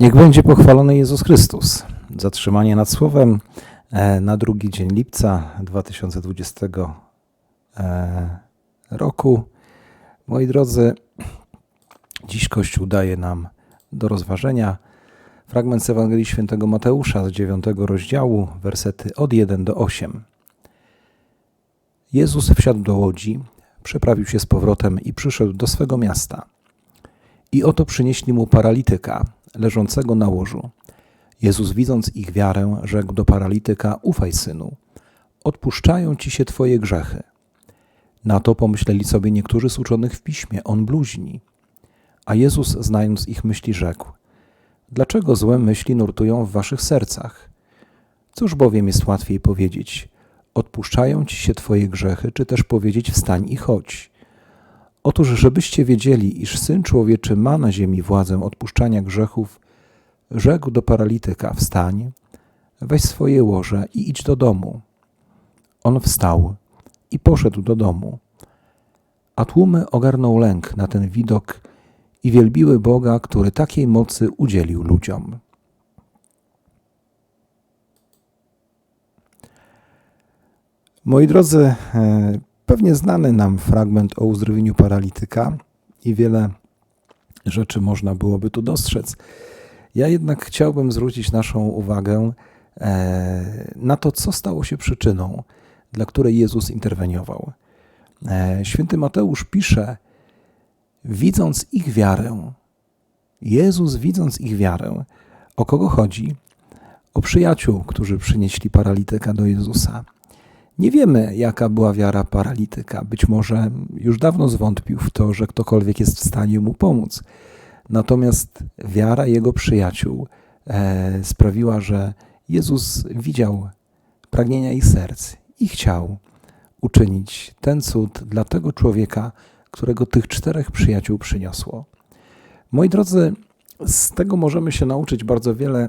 Niech będzie pochwalony Jezus Chrystus. Zatrzymanie nad słowem e, na drugi dzień lipca 2020 e, roku. Moi drodzy, dziś Kościół daje nam do rozważenia fragment z Ewangelii Świętego Mateusza z 9 rozdziału, wersety od 1 do 8. Jezus wsiadł do łodzi, przeprawił się z powrotem i przyszedł do swego miasta. I oto przynieśli mu paralityka, leżącego na łożu. Jezus, widząc ich wiarę, rzekł do paralityka: Ufaj, synu, odpuszczają ci się twoje grzechy. Na to pomyśleli sobie niektórzy z uczonych w piśmie: On bluźni. A Jezus, znając ich myśli, rzekł: Dlaczego złe myśli nurtują w waszych sercach? Cóż bowiem jest łatwiej powiedzieć: Odpuszczają ci się twoje grzechy, czy też powiedzieć: Wstań i chodź. Otóż, żebyście wiedzieli, iż Syn Człowieczy ma na ziemi władzę odpuszczania grzechów, rzekł do paralityka: Wstań, weź swoje łoże i idź do domu. On wstał i poszedł do domu. A tłumy ogarnął lęk na ten widok i wielbiły Boga, który takiej mocy udzielił ludziom. Moi drodzy, e, pewnie znany nam fragment o uzdrowieniu paralityka i wiele rzeczy można byłoby tu dostrzec. Ja jednak chciałbym zwrócić naszą uwagę e, na to, co stało się przyczyną, dla której Jezus interweniował. E, święty Mateusz pisze, widząc ich wiarę, Jezus widząc ich wiarę, o kogo chodzi? O przyjaciół, którzy przynieśli paralityka do Jezusa. Nie wiemy, jaka była wiara paralityka. Być może już dawno zwątpił w to, że ktokolwiek jest w stanie mu pomóc. Natomiast wiara jego przyjaciół e, sprawiła, że Jezus widział pragnienia ich serc i chciał uczynić ten cud dla tego człowieka, którego tych czterech przyjaciół przyniosło. Moi drodzy, z tego możemy się nauczyć bardzo wiele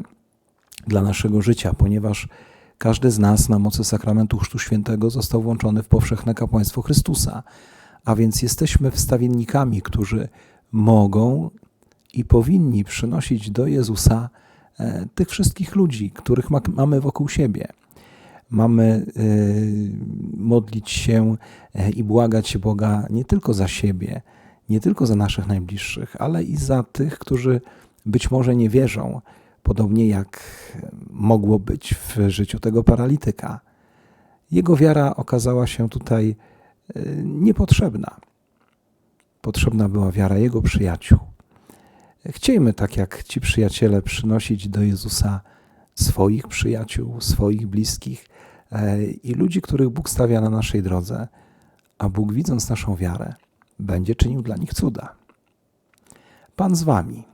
dla naszego życia, ponieważ każdy z nas na mocy sakramentu Chrztu Świętego został włączony w powszechne kapłaństwo Chrystusa, a więc jesteśmy wstawiennikami, którzy mogą i powinni przynosić do Jezusa e, tych wszystkich ludzi, których ma, mamy wokół siebie. Mamy y, modlić się e, i błagać Boga nie tylko za siebie, nie tylko za naszych najbliższych, ale i za tych, którzy być może nie wierzą, podobnie jak mogło być w życiu tego paralityka. Jego wiara okazała się tutaj y, niepotrzebna. Potrzebna była wiara jego przyjaciół. Chciejmy, tak jak ci przyjaciele, przynosić do Jezusa swoich przyjaciół, swoich bliskich e, i ludzi, których Bóg stawia na naszej drodze, a Bóg, widząc naszą wiarę, będzie czynił dla nich cuda. Pan z wami.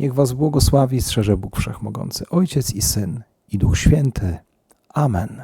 Niech was błogosławi i strzeże Bóg Wszechmogący, Ojciec i Syn i Duch Święty. Amen.